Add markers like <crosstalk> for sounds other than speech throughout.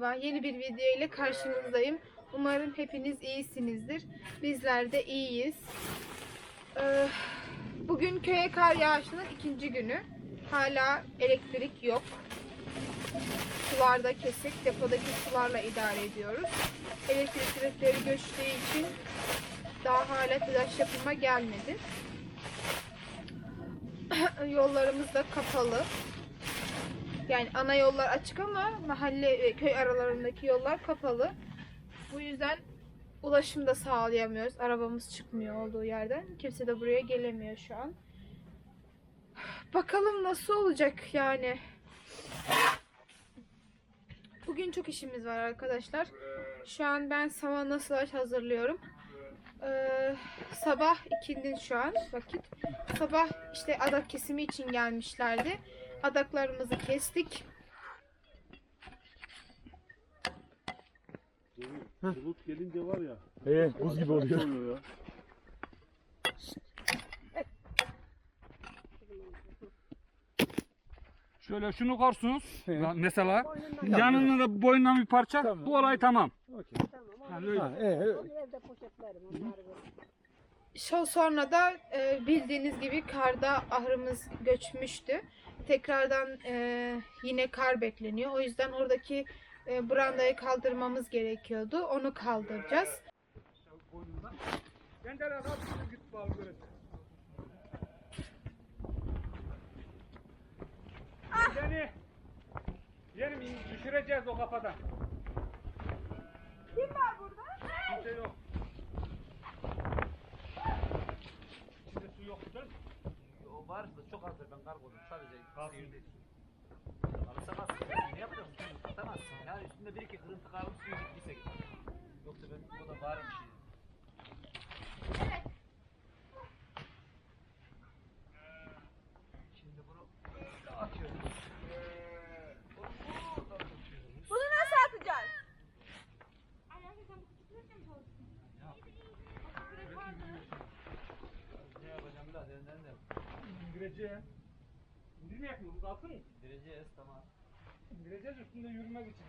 Merhaba, yeni bir video ile karşınızdayım. Umarım hepiniz iyisinizdir. Bizler de iyiyiz. Ee, bugün köye kar yağışının ikinci günü. Hala elektrik yok. Sularda kesik, depodaki sularla idare ediyoruz. Elektrik direkleri göçtüğü için daha hala flash yapıma gelmedi. <clears throat> Yollarımız da kapalı. Yani ana yollar açık ama mahalle ve köy aralarındaki yollar kapalı. Bu yüzden ulaşım da sağlayamıyoruz. Arabamız çıkmıyor olduğu yerden. Kimse de buraya gelemiyor şu an. Bakalım nasıl olacak yani. Bugün çok işimiz var arkadaşlar. Şu an ben savanna slash hazırlıyorum. Ee, sabah ikindin şu an vakit. Sabah işte adak kesimi için gelmişlerdi. Adaklarımızı kestik. Bulut gelince var ya. Ee, buz gibi oluyor. oluyor ya. Şöyle şunu korsunuz. He. Lan Mesela yanına da boyundan bir parça. Tamam. Bu olay tamam. Okey. Yani öyle. Ha, ee, Şu sonra da e, bildiğiniz gibi karda ahırımız göçmüştü. Tekrardan e, yine kar bekleniyor. O yüzden oradaki e, brandayı kaldırmamız gerekiyordu. Onu kaldıracağız. Göreceğim. Seni yerim düşüreceğiz o kafadan. Kim var burada? Kimse yok. İçinde su yok değil mi? O var da çok azdır ben kargoldum sadece. Alırsa kalsın. Ne yapacaksın? Suyu tutamazsın. Yani üstünde bir iki kırıntı kalmış suyu bittiyse git. Yoksa ben o da bağırım şey. Şimdi bunu atıyoruz. Bunu nasıl atacağız? Ne yapacağım biraz elinden de. İndireceğim. Kalsın mı? Direceğiz tamam. İndireceğiz üstünde yürümek için.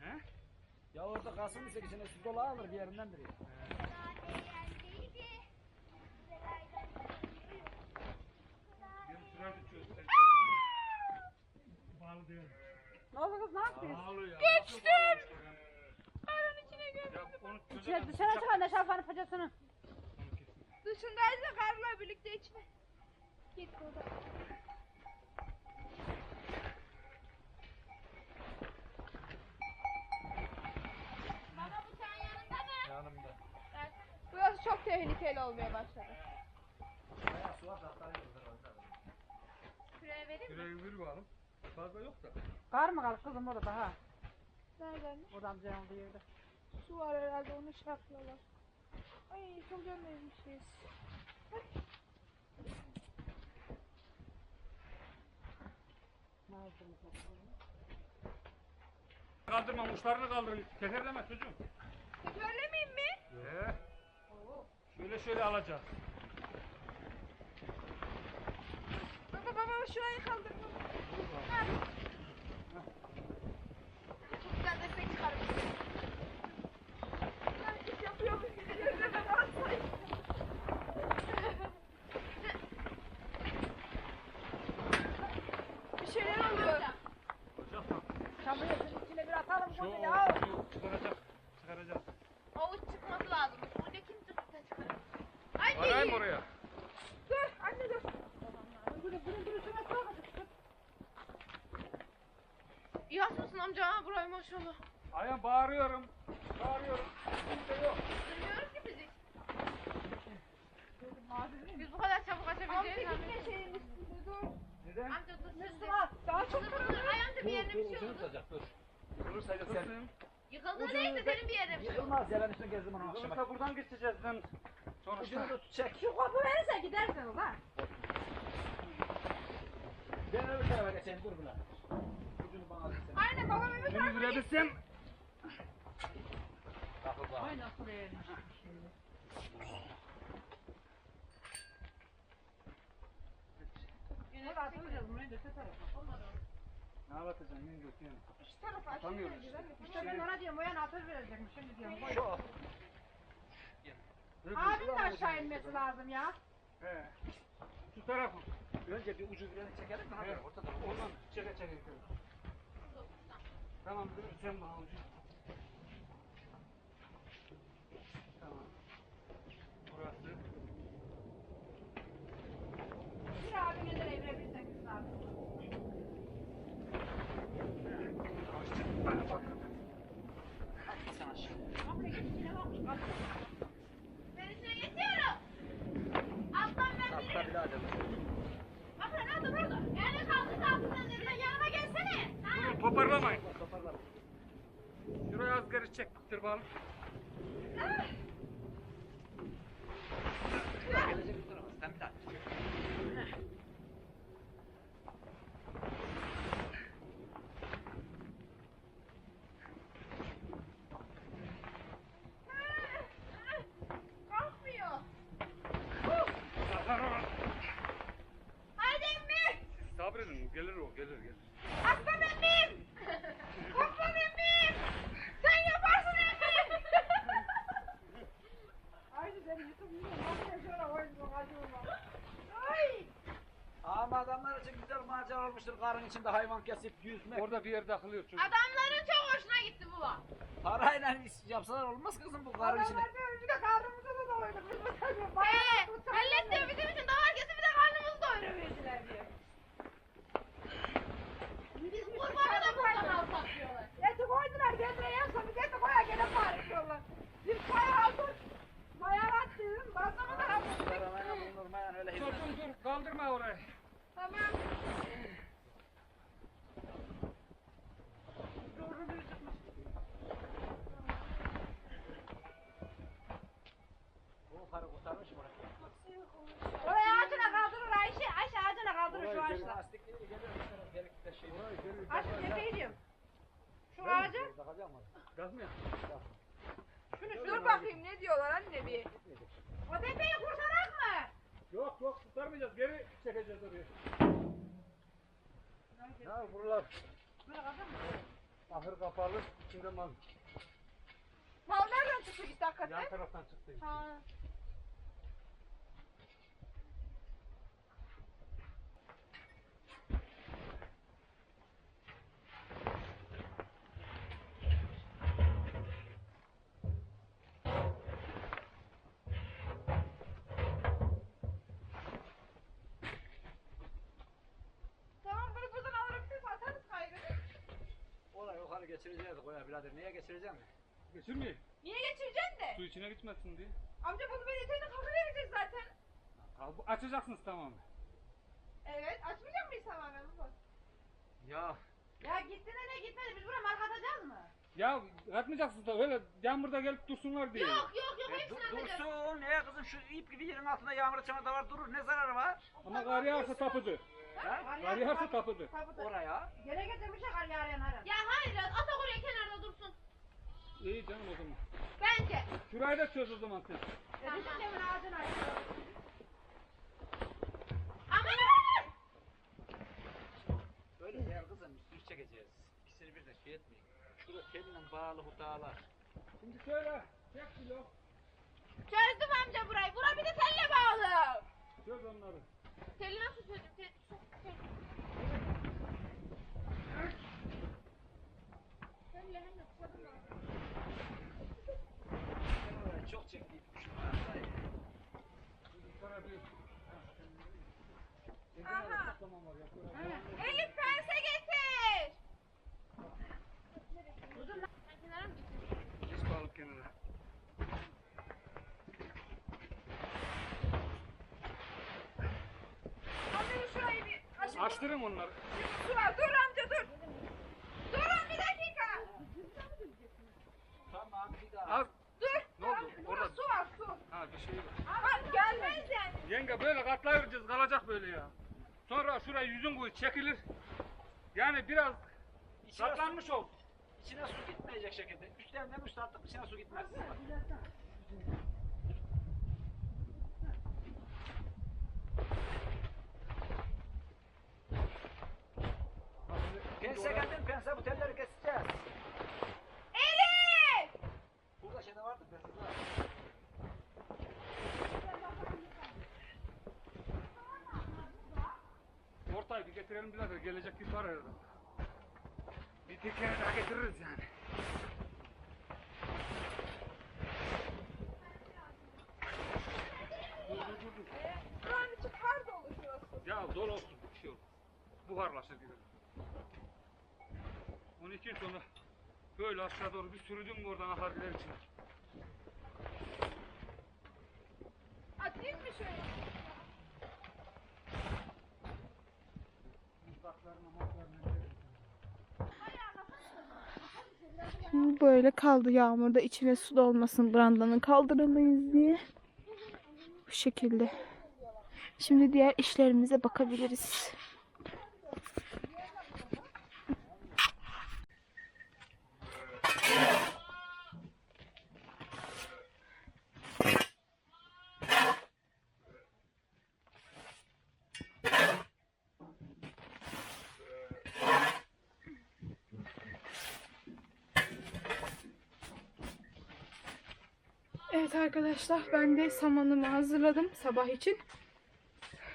He? Ya orada kalsın ise içine su dolu alır bir yerinden biri. Benim şurayı da çöz. Sen Bağlı değil. Ne oldu kız ne yaptın? Bağlı ya. Geçtim. Karın içine gördüm. Ya çözelim. dışarı çık anne şalfanın paçasını. Dışındaysa karla birlikte içme. Git burada. Yanımda. Burası çok tehlikeli olmaya başladı. Bayağı su var da hatta yıldır orada. Şuraya vereyim mi? Şurayı bir bakalım. Fazla yok da. Kar mı kaldı kızım orada ha? Nereden? Oradan olduğu yerde. Su var herhalde onu şartlalar. Ay çok önleymişiz. Kaldırma muşlarını kaldırın. Keser deme çocuğum. Tekerlemeyeyim mi? Ee, şöyle şöyle alacağız. Baba baba şurayı kaldır. Ha. Çok güzel destek çıkarmışsın. Ben hiç yapıyorum. Gözüme baksana. Bir şeyler oluyor. Çamurun içine bir atalım Şu, ya. şu çıkaracak. Çıkaracağız. Avuç çıkması lazım. Burada kim çıksa çıkar. Anne. Arayayım oraya. Dur anne dur. Bunu bunu bunu şuna sok. Yatmasın amca ha burayı maşallah. Aya bağırıyorum. Bağırıyorum. Kimse yok. Duymuyoruz ki bizi. Biz bu kadar çabuk açabileceğiz. Amca bir şeyin üstünde dur. Neden? Amca dur. Müslüman. Daha çok Dur. Ayağımda bir yerine bir şey oldu. dur. Yıkılırsa yıkılsın. Yıkıldı neyse benim bir yerim. Yıkılmaz ya ben üstüne gezdim onu akşama. Yıkılırsa buradan geçeceğiz ben. Sonuçta. Ucunu tutacak. Şu kapı verirse gidersin ulan. Ben öbür tarafa geçeyim dur buna. Ucunu bana alırsın. Aynen babam öbür tarafa geçsin. Yürebilsin. Ay nasıl beğenmiş. Şey. Yine atılacağız buraya döşe tarafa. Olmadı. Ne anlatacaksın yenge yani? Şu tarafa Atamıyoruz. İşte ben ona diyorum o yana atır verecekmiş şimdi diyorum. Koy. Şu. De aşağı inmesi lazım ya. He. Şu tarafı. Önce bir ucu birini çekelim daha Evet. sonra ortada. Oradan çeke çeke. Tamam sen bana ucu. Tamam. Burası. Bir abine de evirebilirsek abi. Sen aşağı. Ben içine geçiyorum. Alttan ben Hatta birader. Bakın nerede burada? Yani kaldı altından dediler yanıma Dur toparlamayın. Şuraya az geri çek. Dur bakalım. Gelecek bir duramaz. Sen bir daha. Kalkmıyor. Aha, Haydi emmi. Sabredin gelir o gelir gelir. Aslan emmim. Aslan emmim. Sen yaparsın emmim. Aynı seni YouTube yiyorum. Nasıl şöyle oynuyor acıyorlar. Ay. Ama adamlar için güzel Karın içinde hayvan kesip yüzmek. Orada bir yerde akılıyor çocuk. Adamların çok hoşuna gitti baba. Parayla iş yapsalar olmaz kızım bu karın içinde. Adamlar diyor bir de karnımıza da doyurduk. Biz bu tabii Ee, bayağı millet diyor bizim için davar kesin bir de karnımızı doyuruverdiler diyor. Biz kurbanı da buradan alsak diyorlar. Eti koydular kendine yansa bir eti koya gene paylaşıyorlar. Bir çay aldık. Bayağı attım. Bazlama da aldık. Bulunurmayan öyle Dur hizmet. dur dur kaldırma orayı. Tamam. Bu karı kurtarmış mı orayı? Oraya ağacına kaldırır Ayşe. Ayşe ağacına kaldırır şu ağaçla. Lastikleri geliyor işte. Delikte şey. Ayşe tepeye diyorum. Şu ağacı. Takacak mı? Kalkmıyor. Şunu dur bakayım ne diyorlar anne bir. O tepeyi kurtarak mı? Yok yok tutarmayacağız geri çekeceğiz oraya. Ya buralar Böyle kaldır mı? ahır kapalı içinde mal. Mal nereden çıktı işte hakikaten? Yan taraftan çıktı. Ha. Tamam bunu buradan alırım siz atarız kaybedin. Orayı yukarı birader. Niye geçireceğim? Geçirmiyor. Niye geçireceksin de? Su içine gitmesin diye. Amca bunu ben yeterini kabul edeceğiz zaten. Bu- Açacaksınız tamam. Evet açmayacak mıyız tamamen baba? Ya. Ya gitti de ne gitmedi biz buraya mark atacağız mı? Ya atmayacaksınız da öyle yağmurda gelip dursunlar diye. Yok yok yok E, hepsini atacağız. dursun. Neye kızım şu ip gibi yerin altında yağmur çamada var durur. Ne zararı var? Ama kar yağarsa tapıdı. Ha? Kar yağarsa tapıdı. Tabii Oraya. Gene getirmiş ya kar yağlayan her an. Ya hayır ya atak oraya kenarda dursun. İyi canım o zaman. Bence. Şurayı da çöz o zaman sen. E bizim demin ağacın ağacı. Aman Öyle değil kızım. Üst çekeceğiz. İkisini birden şey etmeyin. Şurada telinle bağlı bu dağlar. Şimdi şöyle. Çek kilo. Çözdüm amca burayı. Bura bir de telle bağlı. Çöz onları. Teli nasıl çözdüm? Tel, tel. Telle hem de tutalım mı? Ben oraya çok çektim. Şu dağlar. Yukarı bir. Aha. Tamam var ya. Elif pense getir. Ben kenara mı getireyim? Geç bakalım kenara. Amca şurayı bir aşağı. Açtırın onları. Su var. Dur amca dur. Durun bir dakika. Tamam bir daha. Az. Dur. Ne oldu? Orada. su var su. Ha bir şey yok. Ama gelmez yani. Yenge böyle katlayıracağız kalacak böyle ya. Sonra şuraya yüzün koy çekilir. Yani biraz İçine su, katlanmış ol. içine su gitmeyecek şekilde. Üstten nem üst attık içine su gitmez. Geldin pense bu telleri keseceğiz. Elif! Burada şeyde vardı pense var. Ortayı bir getirelim birader. Gelecek bir var herhalde. Bir tekere daha getiririz yani. Dur dur dur. dur. Buranın içi kar dolu şurası. Ya dolu olsun bir şey olur. Buharlaşır gibi. Onun için sonra böyle aşağı doğru bir sürdüm oradan akar gider içine. Atayım mı şöyle? Şimdi böyle kaldı yağmurda içine su dolmasın brandanı kaldıramayız diye. Bu şekilde. Şimdi diğer işlerimize bakabiliriz. Evet arkadaşlar ben de samanımı hazırladım sabah için.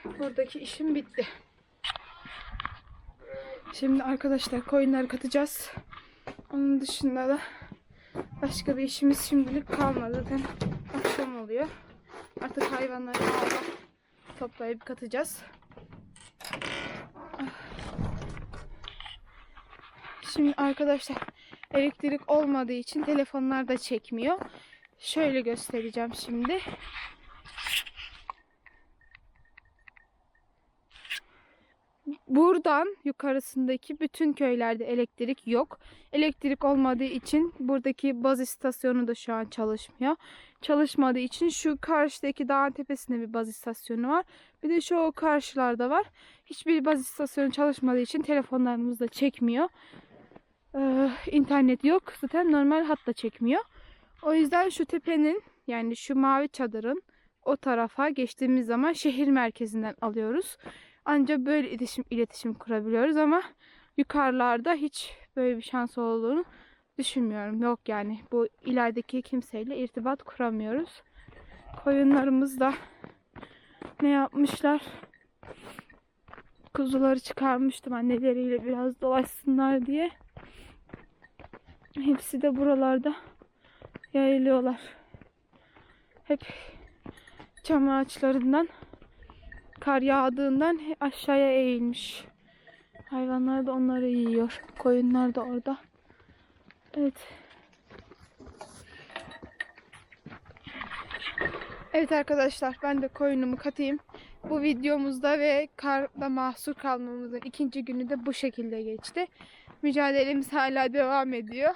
Buradaki işim bitti. Şimdi arkadaşlar koyunları katacağız. Onun dışında da başka bir işimiz şimdilik kalmadı. Zaten akşam oluyor. Artık hayvanları toplayıp katacağız. Şimdi arkadaşlar elektrik olmadığı için telefonlar da çekmiyor. Şöyle göstereceğim şimdi. Buradan yukarısındaki bütün köylerde elektrik yok. Elektrik olmadığı için buradaki baz istasyonu da şu an çalışmıyor. Çalışmadığı için şu karşıdaki dağın tepesinde bir baz istasyonu var. Bir de şu karşılarda var. Hiçbir baz istasyonu çalışmadığı için telefonlarımız da çekmiyor. Ee, internet yok. Zaten normal hat da çekmiyor. O yüzden şu tepenin yani şu mavi çadırın o tarafa geçtiğimiz zaman şehir merkezinden alıyoruz. Ancak böyle iletişim, iletişim kurabiliyoruz ama yukarılarda hiç böyle bir şans olduğunu düşünmüyorum. Yok yani bu ilerideki kimseyle irtibat kuramıyoruz. Koyunlarımız da ne yapmışlar? Kuzuları çıkarmıştım anneleriyle biraz dolaşsınlar diye. Hepsi de buralarda yayılıyorlar. Hep çam ağaçlarından kar yağdığından aşağıya eğilmiş. Hayvanlar da onları yiyor. Koyunlar da orada. Evet. Evet arkadaşlar ben de koyunumu katayım. Bu videomuzda ve karda mahsur kalmamızın ikinci günü de bu şekilde geçti. Mücadelemiz hala devam ediyor.